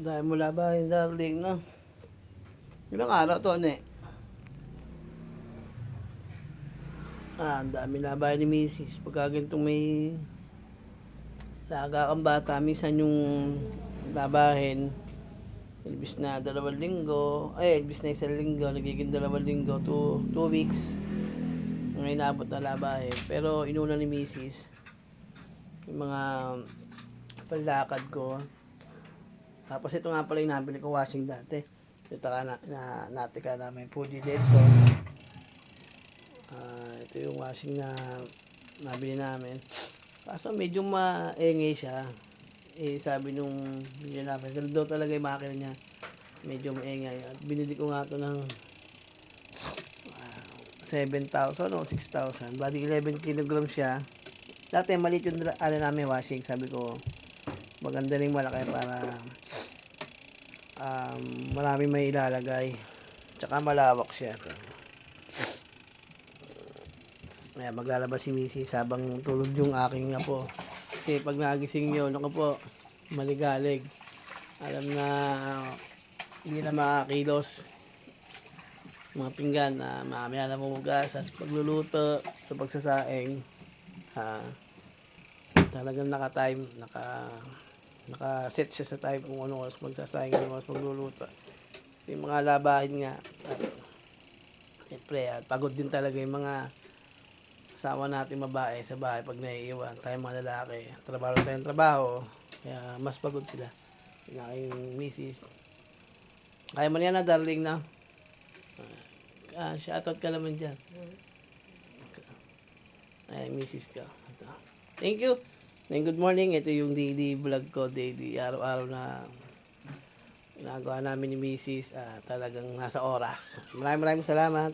Dahil mula ba yung darling, no? Ilang araw to, ne? Ah, ang dami na ba ni Mrs. Pagka ganitong may laga kang bata, minsan yung labahin, ilbis na dalawang linggo, ay, ilbis na isang linggo, nagiging dalawang linggo, two, two weeks, ang inabot na labahin. Pero inuna ni Mrs. yung mga palakad ko. Tapos ito nga pala yung nabili ko washing dati. Ito ka na, na natika namin Fuji Jetson. Ah, ito yung washing na nabili namin. Kaso medyo maengay siya. Eh, sabi nung bili namin, ganun daw talaga yung makina niya. Medyo maengay. At binili ko nga ito ng ah, 7,000 o 6,000. Bali 11 kilograms siya. Dati maliit yung ano namin washing. Sabi ko, maganda rin malaki para um, marami may ilalagay. Tsaka malawak siya. Kaya maglalabas si Missy sabang tulog yung aking apo. Kasi pag nagising yun, ako po, maligalig. Alam na hindi na makakilos. Mga pinggan na mamaya na mumugas sa pagluluto, sa pagsasaing. Ha, talagang naka-time, naka naka-set siya sa time kung ano oras magsasaing, ano oras magluluto. Kasi mga labahin nga, at, siyempre, at pagod din talaga yung mga kasama natin babae sa bahay pag naiiwan. Tayo mga lalaki, trabaho tayong trabaho, kaya mas pagod sila. Yung aking misis. Kaya mo na na, darling, na. Ah, shoutout ka naman dyan. Ay, misis ka. Thank you. And good morning. Ito yung daily vlog ko. Daily, araw-araw na ginagawa namin ni misis. Ah, talagang nasa oras. Maraming maraming salamat.